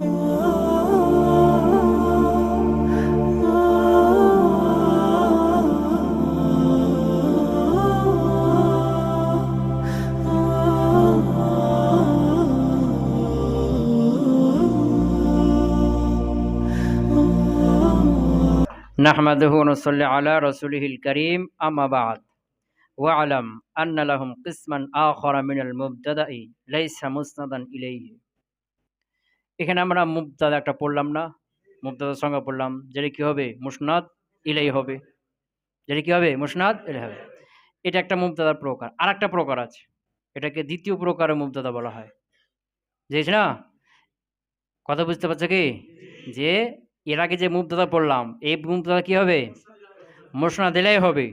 نحمده ونصلي على رسوله الكريم أما بعد. واعلم أن لهم قسما آخر من المبتدأ ليس مسندا إليه. এখানে আমরা মুবতাদা একটা পড়লাম না, মুবতাদার সংজ্ঞা পড়লাম, যেটা কি হবে? মুসনাদ ইলাই হবে। যেটা কি হবে? মুসনাদ ইলাই হবে। এটা একটা মুবতাদার প্রকার। আর একটা প্রকার আছে। এটাকে দ্বিতীয় প্রকারের মুবতাদা বলা হয়। বুঝেছি না? কথা বুঝতে পারছ কি? যে এর আগে যে মুবতাদা পড়লাম, এই মুবতাদা কি হবে? মোশনা দিলেই হবে।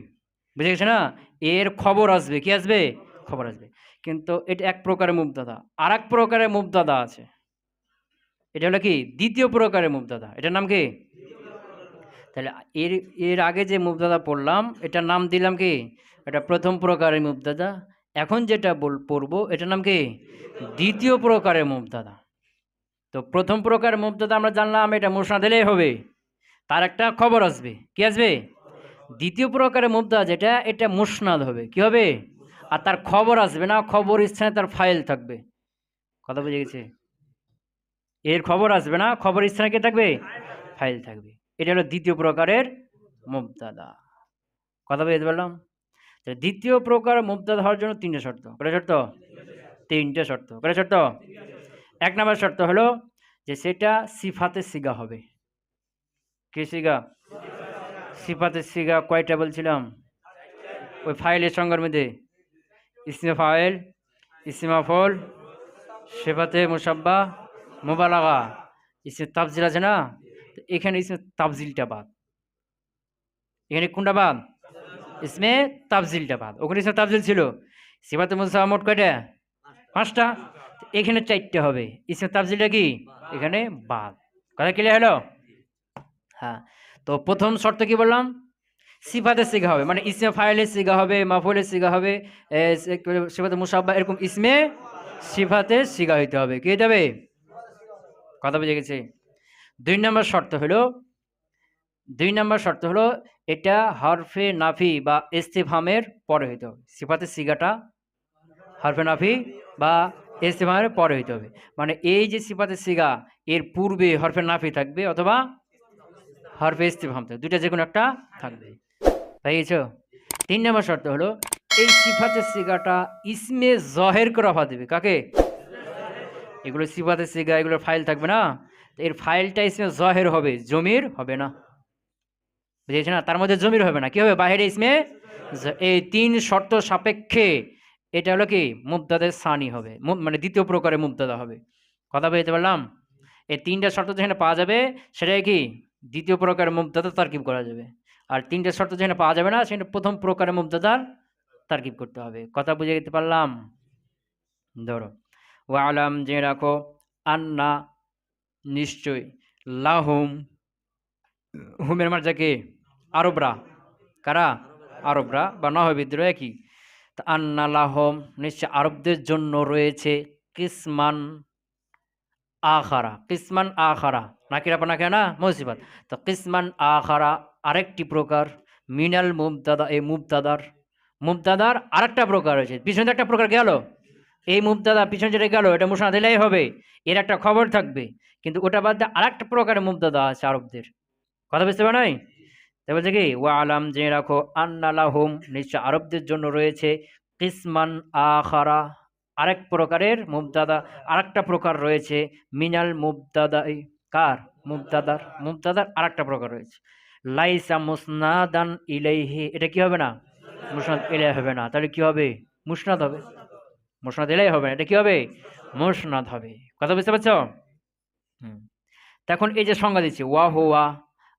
বুঝে গেছে না? এর খবর আসবে। কি আসবে? খবর আসবে। কিন্তু এটা এক প্রকারের মুবতাদা। আর এক প্রকারের মুবতাদা আছে। এটা হলো কি? দ্বিতীয় প্রকারের মুবতাদা। এটার নাম কি? তাহলে এর এর আগে যে মুবতাদা পড়লাম, এটার নাম দিলাম কি? এটা প্রথম প্রকারের মুবতাদা। এখন যেটা বল, পড়ব, এটার নাম কি? দ্বিতীয় প্রকারের মুবতাদা। তো প্রথম প্রকার মুবতাদা আমরা জানলাম, এটা মোশনা দিলেই হবে। তার একটা খবর আসবে। কি আসবে? দ্বিতীয় প্রকারের মুবতাদা যেটা, এটা মুসনাদ হবে। কি হবে? আর তার খবর আসবে না, খবর স্থানে তার ফাইল থাকবে। কথা বুঝে গেছে? এর খবর আসবে না? খবর স্থানে কে থাকবে? ফাইল থাকবে। এটা হলো দ্বিতীয় প্রকারের মুবতাদা। কথা বুঝতে পারলাম? দ্বিতীয় প্রকার মুবতাদা হওয়ার জন্য তিনটে শর্ত। কটা শর্ত? তিনটে শর্ত। কটা শর্ত? এক নম্বর শর্ত হলো যে সেটা সিফাতে সিগা হবে। কি সিগা? সিফাতে সিগা কয়টা বলছিলাম? ওই ফাইলের সঙ্গের মধ্যে। ইসমে ফাইল, ইসিমা ফল সেফাতে মুসাব্বা মোবালাগা ইসমে তাবজিল আছে না? এখানে ইসমে তাবজিলটা বাদ। এখানে কোনটা বাদ? ইসমে তাবজিলটা বাদ। ওখানে ইসমে তাবজিল ছিল। সিফাতে মুসাব্বা মোট কয়টা? পাঁচটা। এখানে চারটে হবে। ইসমে তাবজিলটা কি? এখানে বাদ। কথা ক্লিয়ার হলো? হ্যাঁ। তো প্রথম শর্ত কি বললাম? সিফাতে সিগা হবে। মানে ইসমে ফাইলে সিগা হবে, মাফুলে সিগা হবে সিফাতে মুসাব্বা এরকম ইসমে সিফাতে সিগা হইতে হবে। কি হইতে হবে? কথা বুঝে গেছে? দুই নম্বর শর্ত হলো, দুই নম্বর শর্ত হলো, এটা হরফে নাফি বা ইস্তেফামের পরে হইতে হবে। সিফাতে সিগাটা হরফে নাফি বা ইস্তেফামের পরে হইতে হবে। মানে এই যে সিফাতে সিগা, এর পূর্বে হরফে নাফি থাকবে অথবা হরফে ইস্তেফাম থাকবে। দুইটা যে কোনো একটা থাকবে। তাই গেছো তিন নম্বর শর্ত হলো, এই সিফাতে সিগাটা ইসমে জহের করে অফা দেবে। কাকে? এগুলো সিফাতে সিগা, এগুলোর ফাইল থাকবে না। এর ফাইলটা ইসমে জহের হবে, জমির হবে না। বুঝেছি না? তার মধ্যে জমির হবে না। কি হবে? বাইরে ইসমে এই তিন শর্ত সাপেক্ষে এটা হলো কি? মুবদাদের সানি হবে। মানে দ্বিতীয় প্রকারের মুবদাদা হবে। কথা বলতে পারলাম? এই তিনটা শর্ত যেখানে পাওয়া যাবে, সেটাই কি? দ্বিতীয় প্রকারের মুবদাদা তারকিব করা যাবে। আর তিনটে শর্ত যেখানে পাওয়া যাবে না, সেখানে প্রথম প্রকারের মুবদাদার তারকিব করতে হবে। কথা বুঝে যেতে পারলাম? ধরো। ও আলাম যে রাখো, আন্না নিশ্চয় লাহুম, হুমের মার্জাকে আরবরা। কারা? আরবরা বা নহবিদ্র একই। তা আন্না লাহম নিশ্চয় আরবদের জন্য রয়েছে কিসমান আখারা কিসমান আখারা। নাকিরা পানা না মুসিবত তো কিসমান আখারা আরেকটি প্রকার, মিনাল মুবতাদা, এই মুবতাদার মুবতাদার আরেকটা প্রকার রয়েছে। পিছনে একটা প্রকার গেল। এই মুবতাদা পিছনে যেটা গেল, এটা মুসনা দিলেই হবে। এর একটা খবর থাকবে। কিন্তু ওটা বাদ দিয়ে আরেকটা প্রকারের মুবতাদা আছে আরবদের। কথা বুঝতে পারো নাই? তাই বলছে কি, ওয়া আলাম, জেনে রাখো আন্নালাহুম নিশ্চয় আরবদের জন্য রয়েছে, কিসমান আখারা, আরেক প্রকারের মুবতাদা, আরেকটা প্রকার রয়েছে, মিনাল মুবতাদা এই কার? মুবতাদার মুবতাদার আরেকটা প্রকার রয়েছে, লাইসা মুসনাদান ইলাইহি, এটা কি হবে না? মুসনাদ ইলাই হবে না। তাহলে কি হবে? মুসনাদ হবে। মুসনাদ ইলাই হবে না এটা কি হবে মুসনাদ হবে কথা বুঝতে পারছ? হুম। তা এখন এই যে সংজ্ঞা দিচ্ছি ওয়া হুয়া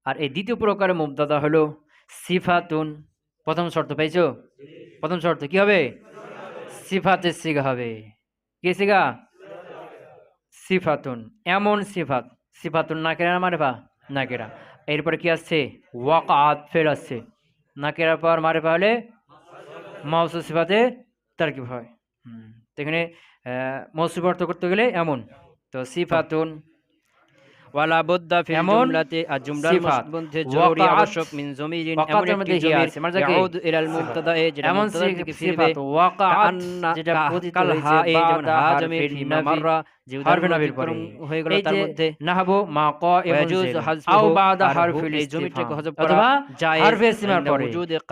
আর এই দ্বিতীয় প্রকারের মুবতাদা হলো সিফাতুন প্রথম শর্ত পাইছো প্রথম শর্ত কি হবে? সিফাতে সিগা হবে। কি সিগা? সিফাতুন এমন সিফাত। সিফাতুন না কেরা মারেফা? না কেরা এরপরে কি আসছে? ওয়াকাত ফের আসছে। না কেরার পর মারেফা হলে মাউসু সিফাতে তার কি হয়। হুম। তো এখানে মৌসুফ অর্থ করতে গেলে এমন। তো সিফাতুন ওয়ালা বুদ্দা ফিল জুমলাতে আর মধ্যে জরুরি আবশ্যক মিন জমিরিন এমন একটি জমির? ইয়াউদ ইলাল মুবতাদায়ে যেটা এমন মুবতাদার ফিরবে। সিফাত যেটা পতিত হয়েছে যেমন হা জমির ফিমা মাররা যে উদাহরণ অতিক্রম হয়ে গেল তার মধ্যে। নাহাবু মা। হাযফুহু আও বাদা হারফিল জমিটাকে ইস্তিফহাম। করা অথবা হারফে ইস্তিফহার পরে।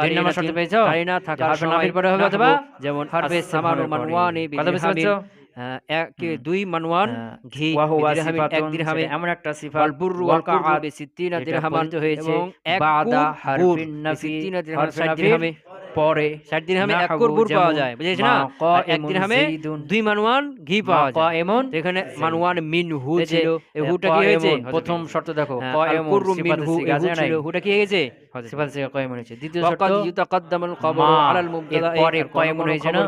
তিন নম্বর শর্ত পেয়েছ? কারিনা থাকার হারফে পরে হবে অথবা যেমন হারফে আসসামানু মানওয়ানি কথা বুঝতে পারছ? হ্যাঁ, দুই মানওয়ান হ্যাঁ, ঘি ওয়াহুয়া বিদিরহামিন এক সিফাতুন, দিরহামে সেটা এমন একটা সিফাত। ওয়াল বুররু ওয়াল কুররু ওয়াকাআত বিসিত্তিনা যেটা দিরহামান পতিত হয়েছে। এবং এক বাদা কুর হারফিন নাফি, বিসিত্তিনা দিরহামান হারফে ষাট নাফির দিরহামে পরে ষাট দিরহামে এক নাহবু কুর পাওয়া যেমন যায় বুঝেছ মা না আর এক দিরহামে। দুই মানওয়ান ঘি পাওয়া যায়। এমন তো এখানে মানওয়ান মিন হু এই যে, ছিল। এই হুটা কি হয়েছে? প্রথম শর্ত দেখো হ্যাঁ, আল কুররু এই হু নাই? ছিল হুটা কি হয়েছে? সিফাত সিগা কয় হয়েছে। দ্বিতীয় শর্ত ইউতাকাদ্দামুল খবর আলাল মুবতাদা এরপরে এর কয় কয় এমন হয়েছে। না?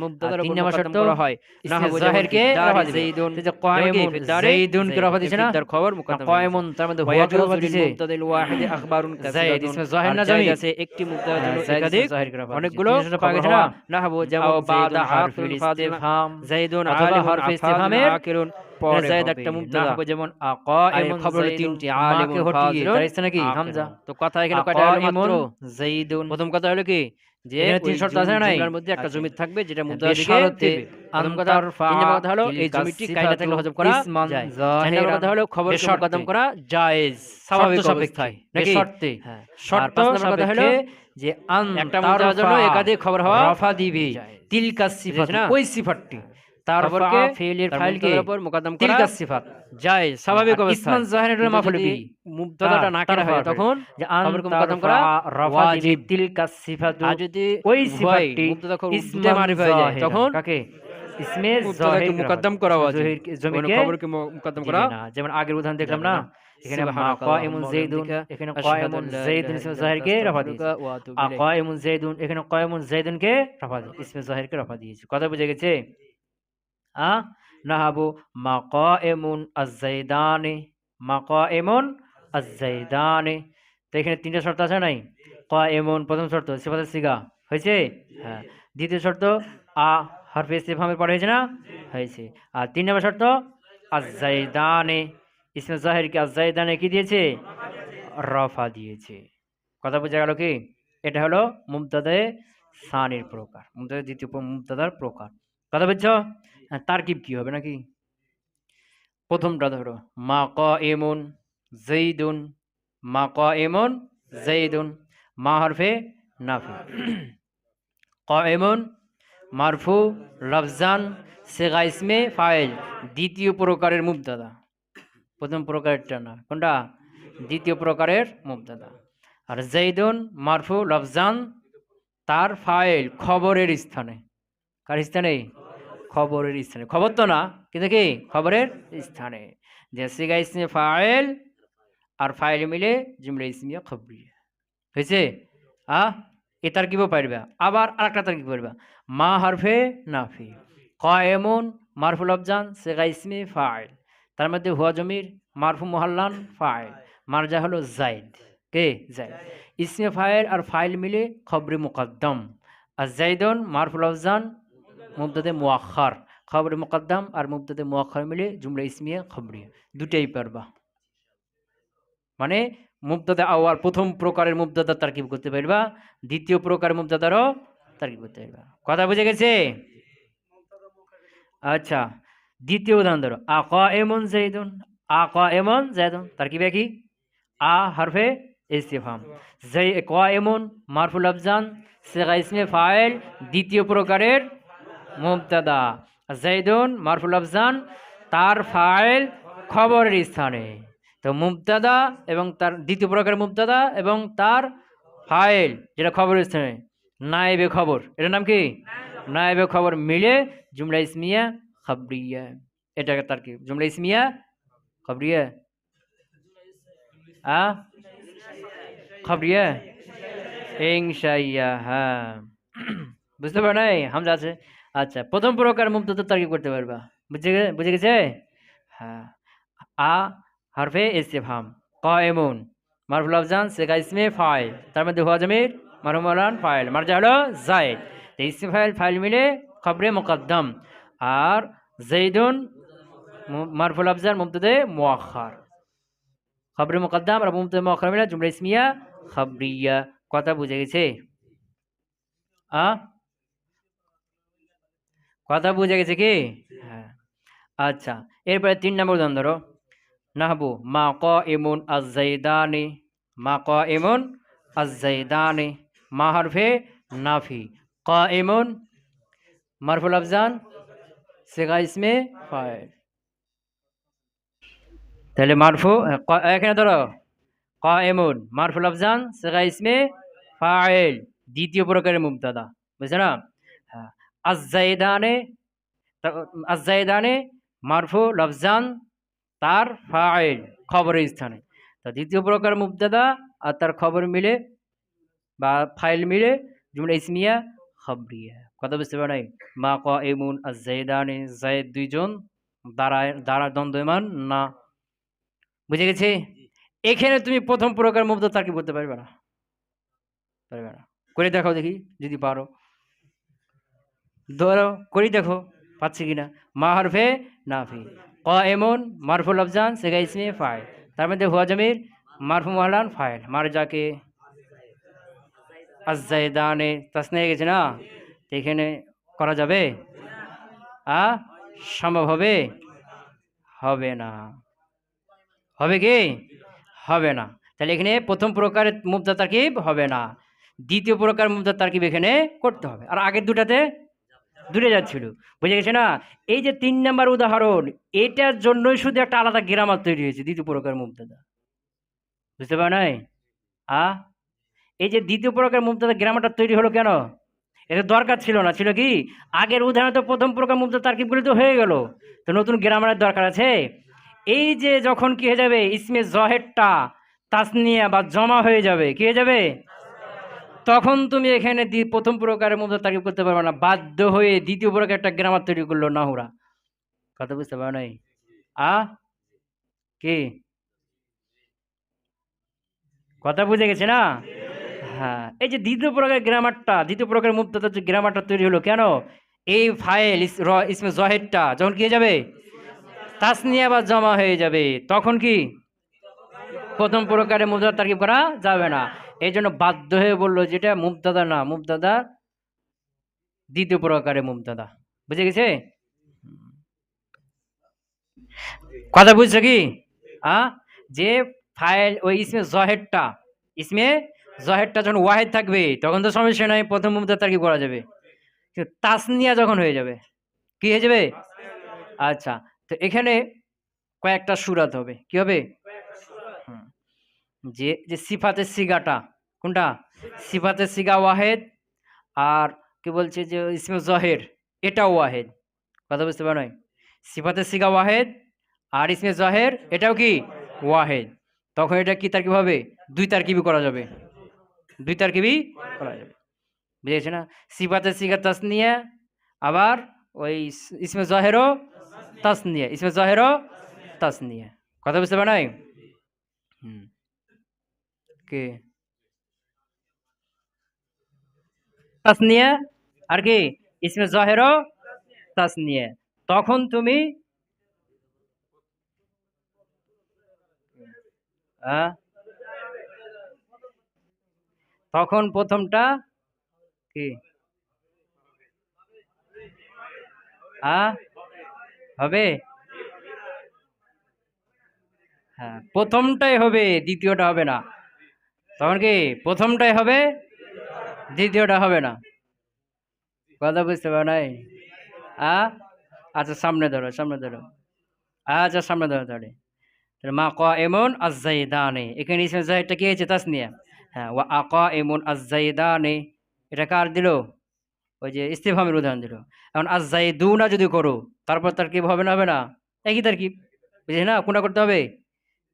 মুবতাদার তিন নম্বর শর্ত করা হয়। ইসমে নাহবু জাহেরকে যেমন রফা যাইদুন এই যে কয়মুন, জাইদুনকে রফা দিছে না? তার খবর মুকদ্দম কয় তার মধ্যে ওয়াজুজ রফা দিছে মুবতাদিল ওয়াহিদ আখবারুন কাসিরাতুন। ইসমে জাহের না জামি? আছে একটি মুবতাদার জন্য একাধিক ইসমে জাহেরকে রফা দিছে। অনেকগুলো পাওয়া গেছে না? যেমন বাদা হারফিল হরফে পরে জায়েদ একটা মুবতাদা নাহবু যেমন আর খবর তিনটি মাকে হটিয়ে, ফাজিলুন তার স্থানে কি? আকিরুন। হামজা। তো কথা এখানে কয়টা হলো মাত্র? আকাইমুন প্রথম কথা হলো কি? যে তিন শর্ত আছে না নাই? মধ্যে একটা আচ্ছা। জমি থাকবে যেটা মুবতাদা দিকে প্রথম কথা তিন কথা হলো এই জমিটি কায়দা থাকলে হজব করা। যায়। চার কথা হলো খবর বেশর্তে। করা জায়েজ। স্বাভাবিক স্বাভাবিক অবস্থায় অবস্থায় নাকি? বেশর্তে হ্যাঁ। শর্ত কথা হলো যে আন একটা মুদ্রার জন্য একাধিক খবর হওয়া রফা দিবে। তিলকা সিফাত ওই সিফাতটি। তার ফেলের ফাইলকে উপর মুকদ্দম করা তিলকা সিফাত। জায়েজ স্বাভাবিক আর ইসমান জাহেরের মাফুল বি। মুবতাদাটা না করা হয় তখন যে আন মুকদ্দম করা তারফা রফা দিবে ওয়াজিব। তিলকা সিফাত যদি ওই সিফাতটি মুবতাদা খবর ইসমান দুটোই মারিফ হয়ে যায় তখন কাকে? ইসমে জাহির মুকদ্দম করা ওয়াজিব। জমিকে খবরকে মুকদ্দম করা যেমন আগের উদাহরণ দেখলাম না। এখানে ওয়া যাইদুন এখানে আশহাদু কাইমুন আল্লা যাইদুন ইসমে জাহিরকে আনতা রফা দিয়েছে। আস্তাগফিরুকা ওয়া আতুবু যাইদুন এখানে কাইমুন যাইদুনকে রফা দিয়েছে। ইসমে জাহিরকে রফা দিয়েছে। কথা বুঝে গেছে? নাহাবু মাকাইমুন আজ-জাইদানি মাকাইমুন আজ-জাইদানি তো এখানে তিনটা শর্ত আছে নাই? কাইমুন প্রথম শর্ত, সিফাতের সিগা। হয়েছে? হ্যাঁ। দ্বিতীয় শর্ত, আ, হরফে ইস্তিফহামের পরে হয়েছে না? হয়েছে। আর তিন নম্বর শর্ত আজ-জাইদানি ইসমে জাহিরকে আজ-জাইদানে কি দিয়েছে? রফা দিয়েছে। কথা বোঝা গেল কি? এটা হলো মুমতাদে সানির প্রকার। মুমতাদের দ্বিতীয় মুমতাদার প্রকার। কথা বুঝছ? হ্যাঁ তারকিব কি হবে নাকি? প্রথমটা ধরো মা ক এমন জৈদুন মা ক এমন জৈদুন মা হরফে নাফি। ক এমন মারফু লফজান সেগা ইসমে, ফাইল, দ্বিতীয় প্রকারের মুবতাদা। প্রথম প্রকারেরটা না, কোনটা? দ্বিতীয় প্রকারের মুবতাদা। আর জৈদুন মারফু লফজান তার ফাইল, খবরের স্থানে। কার স্থানে খবরের স্থানে। খবর তো না, কিন্তু কি? খবরের স্থানে। যে সিগা ইসমে ফাইল আর ফাইল মিলে জুমলে ইসমিয়া খবরিয়া হয়েছে? আ? এ তারকিবও পারবা আবার আর একটা তারকিব পারবা মা হরফে নাফি। কয়েমন মারফুল আফজান সেগা ইসমে ফাইল। তার মধ্যে হুয়া জমির, মারফু মোহাল্লান ফাইল। মারজা হলো জাইদ। কে? জাইদ। ইসমে ফাইল আর ফাইল মিলে খবরে মুকদ্দম। আর জাইদন মারফুল আফজান মুবদাদে মুআখার খবরে মুকদ্দম আর মুবদাদে মুআখার মিলে জুমলা ইসমিয়া খবরিয়া দুটাই পারবা মানে মুবদাদা আওয়ার প্রথম প্রকারের মুবদাদা তারকিব করতে পারবা, দ্বিতীয় প্রকার মুবদাদারও তারকিব করতে পারবা। কথা বুঝে গেছে? আচ্ছা দ্বিতীয় উদাহরণ ধরো। আকা এমন জাইদুন, আকা এমন জাইদুন, তারকিব কি আ হরফে ইস্তিফাম জাই, ক এমন, মারফুল আফজান, সেগা ইসমে ফাইল, দ্বিতীয় প্রকারের মুবতাদা জাইদুন মারফুল আফজান, তার ফাইল খবরের স্থানে। তো মুবতাদা এবং তার দ্বিতীয় প্রকারের মুবতাদা এবং তার ফাইল, যেটা খবরের স্থানে, নায়েবে খবর। এটার নাম কি? নায়েবে খবর মিলে জুমলা ইসমিয়া খবরিয়া। এটাকে তার কি? জুমলা ইসমিয়া খবরিয়া? আ? খবরিয়া? ইনশাইয়া হ্যাঁ। বুঝতে পারো নাই? হামজা আছে। আচ্ছা প্রথম প্রকার মুক্ত তার্কিব করতে পারবা? বুঝে বুঝে গেছে? হ্যাঁ। আ, হরফে ক এমন মারফুল আফজান সেকা ইসমে, ফাইল। তার মধ্যে হুয়া জমির মারুমালান ফাইল। মারজা হলো জায়দ। ইসমে, ফাইল ফাইল মিলে খবরে মুকদ্দম। আর জৈদুন মারফুল আফজার মুমতদে মুআখার খবরে মুকদ্দাম আর মুমতদে মুআখার মিলে জুমলা ইসমিয়া খবরিয়া। কথা বুঝে গেছে? আ? কথা বুঝে গেছে কি? হ্যাঁ। আচ্ছা এরপরে তিন নম্বর উদাহরণ ধরো। নাহবু, মা ক এমন আজাইদানি মা ক এমন আজাইদানি মা হরফে নাফি, ক এমন মারফুল আফজান, সেগা ইসমে ফাইল। তাহলে মারফু এখানে ধরো। ক এমন মারফুল আফজান, সেগা ইসমে ফাইল, দ্বিতীয় প্রকারের মুবতাদা, বুঝছে না? আজাইদানে আজাইদানে মারফু লফজান তার ফাইল খবরের স্থানে। তা দ্বিতীয় প্রকার মুবতাদা আর তার খবর মিলে বা ফাইল মিলে জুমলা ইসমিয়া খবরিয়া। কথা বুঝতে পারে মা ক এমুন আর জাইদানে জায়দ দুইজন দ্বারা দ্বারা দ্বন্দ্বমান না। বুঝে গেছে? এখানে তুমি প্রথম প্রকার মুবতা তার কি বলতে পারবে না? পারবে না। করে দেখাও দেখি, যদি পারো। ধরো করি দেখো, পাচ্ছি কি না মা হরফে নাফি। ক এমন মারফুল আফজান সেগা ইসমে ফাইল। তার মধ্যে হুয়া জমির মারফু মহলান ফাইল। মার যাকে আজাইদানে তাসনে গেছে না? এখানে করা যাবে? আ? সম্ভব হবে? হবে না। হবে কি? হবে না। তাহলে এখানে প্রথম প্রকারের মুবদা তারকিব হবে না। দ্বিতীয় প্রকার মুবদা তারকিব এখানে করতে হবে। আর আগের দুটাতে দূরে যাচ্ছিল। বুঝে গেছে না? এই যে তিন নাম্বার উদাহরণ, এটার জন্যই শুধু একটা আলাদা গ্রামার তৈরি হয়েছে, দ্বিতীয় প্রকার মুবদাদা বুঝতে পার নাই? আ? এই যে দ্বিতীয় প্রকার মুবদাদা গ্রামারটা তৈরি হলো কেন? এটা দরকার ছিল না। ছিল কি? আগের উদাহরণ তো প্রথম প্রকার মুবদা তারকিবগুলি তো হয়ে গেল। তো নতুন গ্রামারের দরকার আছে। এই যে যখন কি হয়ে যাবে? ইসমে জহেরটা তাসনিয়া বা জমা হয়ে যাবে। কি হয়ে যাবে? তখন তুমি এখানে প্রথম প্রকারের মধ্যে তারিফ করতে পারবে না। বাধ্য হয়ে দ্বিতীয় প্রকার একটা গ্রামার তৈরি করল নাহুরা। কথা বুঝতে পারো নাই? আ? কি? কথা বুঝে গেছে না? হ্যাঁ। এই যে দ্বিতীয় প্রকার গ্রামারটা দ্বিতীয় প্রকার মুক্ততার যে গ্রামারটা তৈরি হলো কেন? এই ফাইল ইস- ইসমে জহেরটা যখন কি যাবে? তাসনিয়া বা জমা হয়ে যাবে। তখন কি? প্রথম প্রকারে মুবদাদা তারকিব করা যাবে না। এই জন্য বাধ্য হয়ে বলল যেটা মুবদাদা না মুবদাদা দ্বিতীয় প্রকারে মুবদাদা বুঝে গেছে? কথা বুঝছ কি? আ? যে ফাইল ওই ইসমে জহেরটা ইসমে জহেরটা যখন ওয়াহেদ থাকবে তখন তো সমস্যা নাই প্রথম মুবদাদা তারকিব করা যাবে? তাসনিয়া যখন হয়ে যাবে কি হয়ে যাবে। আচ্ছা তো এখানে কয়েকটা সুরাত হবে কি হবে। যে যে সিফাতের সিগাটা, কোনটা? সিফাতের সিগা ওয়াহেদ আর কি বলছে যে ইসমে জহের এটাও ওয়াহেদ। কথা বুঝতে পারো নাই? সিফাতের সিগা ওয়াহেদ আর ইসমে জহের, এটাও কি? ওয়াহেদ। তখন এটা কি তারকিব হবে? দুই তারকিবই করা যাবে। দুই তারকিবই করা যাবে। বুঝেছে না? সিফাতের সিগা তাসনিয়া, আবার ওই ইস- ইসমে জহেরও তাসনিয়া, ইসমে জহেরও তাসনিয়া। কথা বুঝতে পারো হুম। কে? তাসনিয়া? আর কি? ইসমে জহেরও? তাসনিয়া। তখন তুমি? তখন প্রথমটা কি? হবে? হ্যাঁ প্রথমটাই হবে, দ্বিতীয়টা হবে না। তখন কি প্রথমটাই হবে? দ্বিতীয়টা হবে না? কথা বুঝতে পারো নাই? আ? আচ্ছা সামনে ধরো সামনে ধরো। আচ্ছা সামনে ধরো তাহলে। মা ক এমন আজাইদানে এখানে ইসমে জাহিদটা কি হয়েছে? তাসনিয়া। হ্যাঁ ও আ ক এমন আজাইদানে এটা কার দিল? ওই যে ইস্তেফামের উদাহরণ দিল। এখন আজাই দু না যদি করো, তারপর তার কি হবে না হবে না? একই তার কি? বুঝলি না? কোনটা করতে হবে?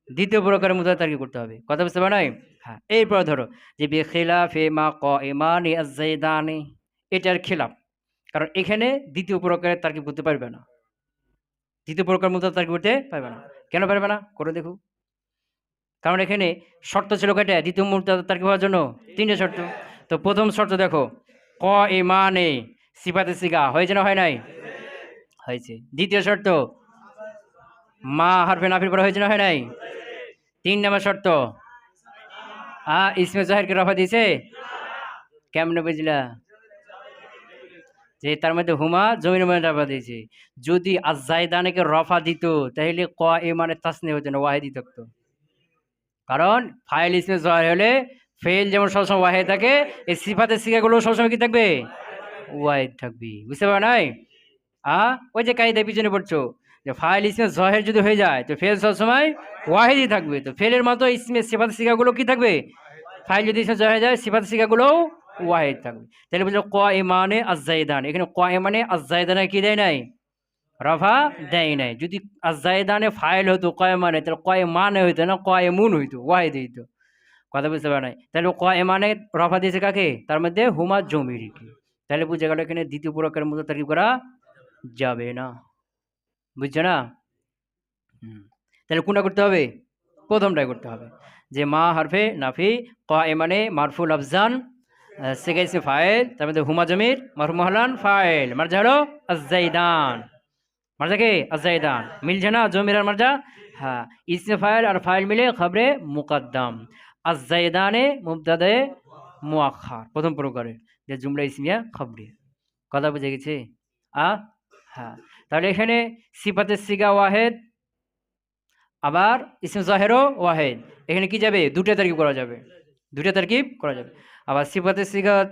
দ্বিতীয় প্রকারের মধ্যে তার কি করতে হবে। কথা বুঝতে পারো হ্যাঁ। এরপর ধরো যে বে খেলাফে মা ক এমানি আজাইদানে এটার খেলাফ। কারণ এখানে দ্বিতীয় প্রকারের তার কি করতে পারবে না। দ্বিতীয় প্রকার মধ্যে তার কি করতে পারবে না। কেন পারবে না? করে দেখো। কারণ এখানে শর্ত ছিল কেটে দ্বিতীয় মুহূর্তে তার কি হওয়ার জন্য তিনটে শর্ত। তো প্রথম শর্ত দেখো ক এ মানে সিফাতে সিগা হয়েছে না হয় নাই? হয়েছে। দ্বিতীয় শর্ত মা হারফে নাফির পরে হয়েছে না হয় নাই? তিন নম্বর শর্ত। আ, ইসমে জাহেরকে রফা দিয়েছে? কেমনে বুঝলা? যে তার মধ্যে হুমা জমির মধ্যে রফা দিয়েছে। যদি আজাইদানেকে রফা দিত, তাহলে ক এ মানে তাসনে হতো না, ওয়াহেদি থাকতো কারণ ফাইল ইসমে জয় হলে ফেল যেমন সবসময় ওয়াহেদ থাকে, এই সিফাতের শিকাগুলো সবসময় কি থাকবে? ওয়াহেদ থাকবে। বুঝতে পারো নাই? আ, ওই যে কায়দায় পিছনে পড়ছো, যে ফাইল ইসমে জহের যদি হয়ে যায়, তো ফেল সবসময় ওয়াহেদই থাকবে তো? ফেলের মতো ইসমে সিফাতের শিকাগুলো কি থাকবে? ফাইল যদি জয় যায় সিফাতের শিকাগুলোও ওয়াহেদ থাকবে। তাহলে বলছো ক এ মানে আজাইদান এখানে ক এ মানে আজাইদানে কি দেয় নাই? রফা দেয় নাই। যদি আজাইদানে ফাইল হতো কয় মানে তাহলে কয় মানে হইতো না কয় মুন হইতো, ওয়াহেদ হইতো? কথা বুঝতে পারে নাই? তাহলে কয় মানে রফা দিয়েছে কাকে? তার মধ্যে হুমা জমির কি। তাহলে বুঝে গেল এখানে দ্বিতীয় পুরকের মতো তারিফ করা যাবে না। বুঝছ না? হুম। তাহলে কোনটা করতে হবে? প্রথমটাই করতে হবে। যে মা হারফে নাফি ক এ মানে মারফুল আফজান সেগাইসে ফাইল তার মধ্যে হুমা জমির, মারফু মহলান ফাইল মার্জা হলো আজাইদান মার্জা কে? আজাইদান মিলছে না জমির আর মার্জা? হ্যাঁ। ইসমে ফাইল আর ফাইল মিলে খবরে মুকদ্দম। আজাইদানে মুবদাদে মুআখার প্রথম প্রকারের। যে জুমলা ইসমিয়া খবরে। কথা বুঝে গেছে? আ? হ্যাঁ। তাহলে এখানে সিফাতের সিগা ওয়াহেদ আবার ইসমে জাহেরও ওয়াহেদ। এখানে কি যাবে? দুটা তারকিব করা যাবে। দুটা তারকিব করা যাবে। আবার সিফাতের সিগা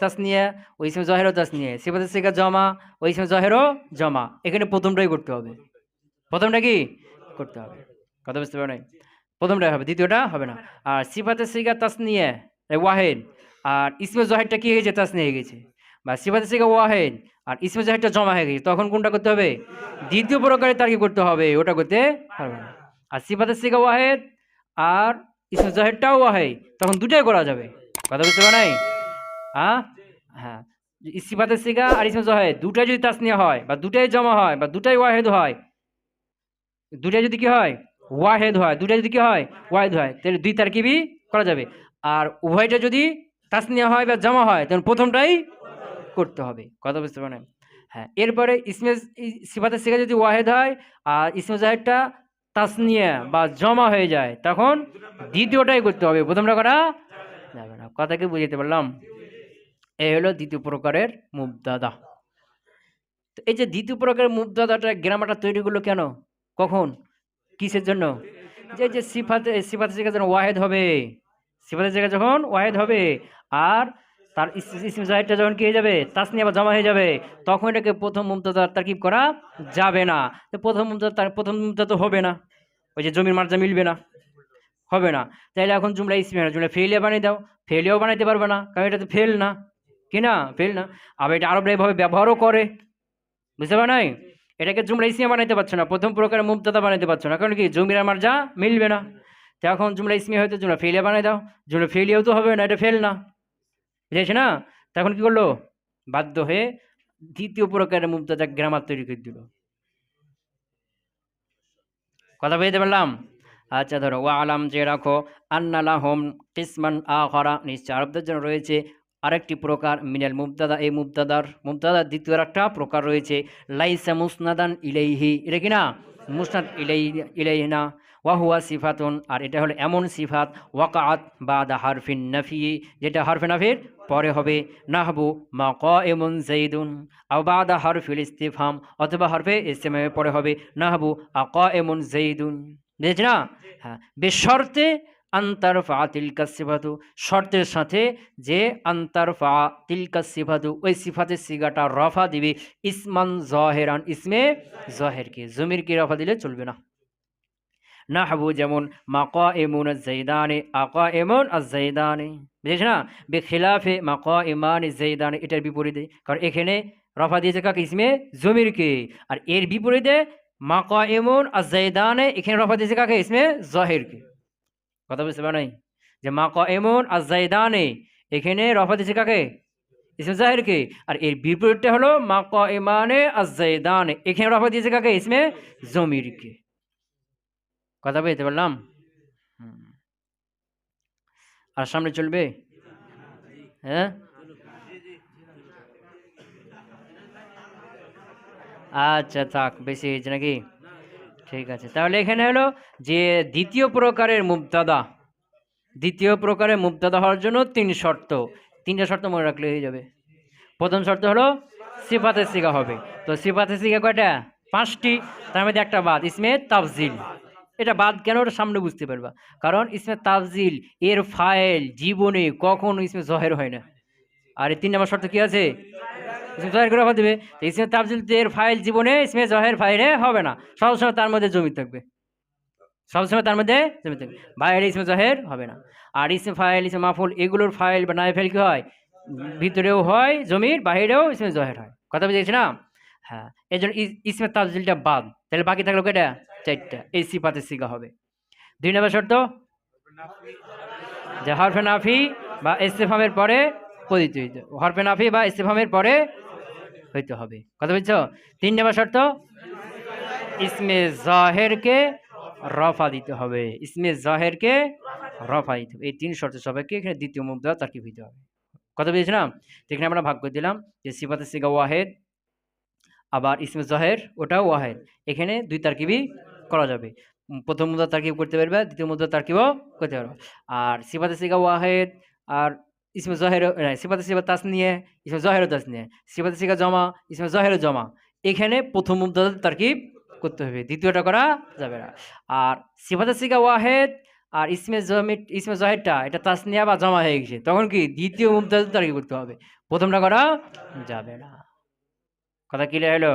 তাসনিয়া ওই সময় জহেরও তাসনিয়া। সিফাতের সিগা জমা ওই সময় জহেরও জমা। এখানে প্রথমটাই করতে হবে। প্রথমটা কি? করতে হবে। কথা বুঝতে পারো নাই? প্রথমটাই হবে, দ্বিতীয়টা হবে না। আর সিফাতের সিগা তাসনিয়া ওয়াহেদ। আর ইসমে জহেরটা কি হয়ে গেছে তাসনিয়া হয়ে গেছে। বা সিফাতের সিগা ওয়াহেদ আর ইসমে জহেরটা জমা হয়ে গেছে। তখন কোনটা করতে হবে? দ্বিতীয় প্রকারে তার কি করতে হবে। ওটা করতে পারবে না। আর সিফাতের সিগা ওয়াহেদ, আর ইসমে জহেরটাও ওয়াহেদ। তখন দুটাই করা যাবে। কথা বুঝতে পারো নাই? হ্যাঁ। হ্যাঁ সিফাতের সিগা আর ইসমে জহেদ। দুটাই যদি তাস তাসনিয়া হয়, বা দুটাই জমা হয়, বা দুটাই ওয়াহেদ হয় দুটাই যদি কি হয়? ওয়াহেদ হয়। দুটাই যদি কি হয়? ওয়াহেদ হয়। তাহলে দুই তারকিবই করা যাবে। আর উভয়টা যদি তাস তাসনিয়া হয় বা জমা হয় তখন প্রথমটাই করতে হবে। কথা বুঝতে পারেন হ্যাঁ। এরপরে ইসমে সিফাতের সিগা যদি ওয়াহেদ হয়, আর ইসমে জাহেদটা তাসনিয়া বা জমা হয়ে যায়, তখন দ্বিতীয়টাই করতে হবে। প্রথমটা করা যাবে না। কথা কি বুঝতে পারলাম? এই হলো দ্বিতীয় প্রকারের মুবদাদা তো এই যে দ্বিতীয় প্রকারের মুবদাদাটা গ্রামারটা তৈরি করল কেন? কখন? কিসের জন্য? যে যে সিফাতে সিফাতের জায়গায় যখন ওয়াহেদ হবে। সিফাতের জায়গায় যখন ওয়াহেদ হবে, আর তার ইস- ইসম জাহিদটা যখন কি হয়ে যাবে? তাসনিয়া বা জমা হয়ে যাবে। তখন এটাকে প্রথম মুমতাদার তারকিব করা যাবে না। প্রথম মুমতাদ তার, প্রথম মুমতাদ তো হবে না। ওই যে জমির মার্জা মিলবে না। হবে না। তাইলে এখন জুমলা ইসমি না জুমলা ফেলিয়া বানিয়ে দাও। ফেলিয়াও বানাইতে পারবে না। কারণ এটা তো ফেল না। কি না? ফেল না। আবার এটা আরবরা এভাবে ব্যবহারও করে। বুঝতে পার নাই? এটাকে জুমলা ইসমিয়া বানাইতে পারছ না। প্রথম প্রকারের মুমতাদা বানাইতে পারছ না। কারণ কি? জমির আমার যা মিলবে না। তো এখন জুমলা ইসমিয়া হয়তো জুমলা ফেলিয়া বানাই দাও। জুমলা ফেলিয়াও তো হবে না। এটা ফেল না। বুঝেছে না? তখন কি করল? বাধ্য হয়ে দ্বিতীয় প্রকারের মুমতাদা গ্রামার তৈরি করে দিল। কথা বুঝতে পারলাম? আচ্ছা ধরো, ওয়া আলাম যে রাখো আন্নালা হোম কিসমান আখরা, নিশ্চয় আরবদের জন্য রয়েছে আরেকটি প্রকার মিনাল মুবদাদা এই মুবদাদার মুবদাদার দ্বিতীয় একটা প্রকার রয়েছে, লাইসা মুসনাদান ইলাইহি। এটা কি না? মুসনাদ ইলাই ইলাইহি না ওয়াহুয়া সিফাতুন। আর এটা হলো এমন সিফাত ওয়াকাত বা দা হারফিন নাফি। যেটা হারফে নাফির পরে হবে নাহবু ক এমন জাইদুন আও বা দা হারফিল ইস্তিফাম অথবা হারফে ইস্তেমের পরে হবে নাহবু ক এমন জাইদুন বুঝেছি না? হ্যাঁ। বেশর্তে আন্তার ফা তিলকা সিফাতু। শর্তের সাথে যে আন্তার ফা তিলকা সিফাতু, ওই সিফাতের সিগাটা রফা দিবে। ইসমান জহেরান, ইসমে জহেরকে। জমির কি রফা দিলে চলবে না। নাহবু যেমন মাকা এমন জাইদানে আকা এমন জাইদানে বুঝেছ না? বে খিলাফে মাকা ইমান জাইদানে এটার বিপরীতে। কারণ এখানে রফা দিয়েছে কাকে? ইসমে জমিরকে। আর এর বিপরীতে মাকা এমন জাইদানে এখানে রফা দিয়েছে কাকে? ইসমে জহেরকে। কথা বুঝতে পারো যে মাকা এমন জাইদানে এখানে রফা দিয়েছে কাকে? ইসমে জাহেরকে। আর এর বিপরীতটা হলো মাকা ইমানে জাইদানে এখানে রফা দিয়েছে কাকে? ইসমে জমিরকে। কথা বুঝতে পারলাম? আর সামনে চলবে? হ্যাঁ? আচ্ছা থাক বেশি হয়েছে নাকি? ঠিক ঠিক আছে তাহলে এখানে হলো যে দ্বিতীয় প্রকারের মুবতাদা দ্বিতীয় প্রকারের মুবতাদা হওয়ার জন্য তিন শর্ত তিনটা শর্ত মনে রাখলে হয়ে যাবে। প্রথম শর্ত হলো সিফাতে সিগা হবে। তো সিফাতে সিগা কয়টা? পাঁচটি তার মধ্যে একটা বাদ ইসমে তাফজিল। এটা বাদ কেন ওটা সামনে বুঝতে পারবা? কারণ ইসমে তাফজিল, এর ফাইল জীবনে কখনো ইসমে জহের হয় না। আর এই তিন নম্বর শর্ত কি আছে? জহের করে দেবে। তো ইসমে তাফজিল এর ফাইল জীবনে, ইসমে জহের ফাইলে হবে না। সবসময় তার মধ্যে জমি থাকবে। সবসময় তার মধ্যে জমি থাকবে। বাইরে ইসমে জহের হবে না। আর ইসমে ফাইল, ইসমে মাফুল, এগুলোর ফাইল বা নাই ফাইল কি হয়? ভিতরেও হয়, জমির বাইরেও ইসমে জহের হয়। কথা বুঝেছি না? হ্যাঁ এই জন্য ইস- ইসমে তাফজিলটা বাদ। তাহলে বাকি থাকল কয়টা? চারটা এই সিফাতে সিগা হবে। দুই নম্বর শর্ত? যে হরফে নাফি বা ইস্তেফামের পরে পদিত হইতে হরফে নাফি বা ইস্তেফামের পরে হইতে হবে। কথা বুঝছ? তিন নম্বর শর্ত? ইসমে জাহেরকে রফা দিতে হবে। ইসমে জাহেরকে রফা দিতে হবে। এই তিন শর্ত সবাইকে এখানে দ্বিতীয় মুখ দেওয়া তার্কিব হইতে হবে। কথা বুঝেছিলাম এখানে আমরা ভাগ করে দিলাম যে সিফাতে সিগা ওয়াহেদ, আবার ইসমে জাহের, ওটাও ওয়াহেদ। এখানে দুই তারকিবই করা যাবে। প্রথম মুদ্রা তারকিব করতে পারবে, দ্বিতীয় মুদ্রা তারকিবও করতে পারবে। আর সিফাতে সিগা ওয়াহেদ, আর ইসমে জহের সিফাতে সিফা তাস নিয়ে ইসমে জহেরও তাস নিয়ে সিফাতে সিগা জমা, ইসমে জহেরও জমা। এখানে প্রথম মুদ্রা তারকিব করতে হবে, দ্বিতীয়টা করা যাবে না। আর সিফাতে সিগা ওয়াহেদ আর ইসমে জমিট, ইসমে জহেরটা, এটা তাসনিয়া বা জমা হয়ে গেছে, তখন কি দ্বিতীয় মুদ্রা তারকিব করতে হবে? প্রথমটা করা যাবে না। কথা ক্লিয়ার হলো?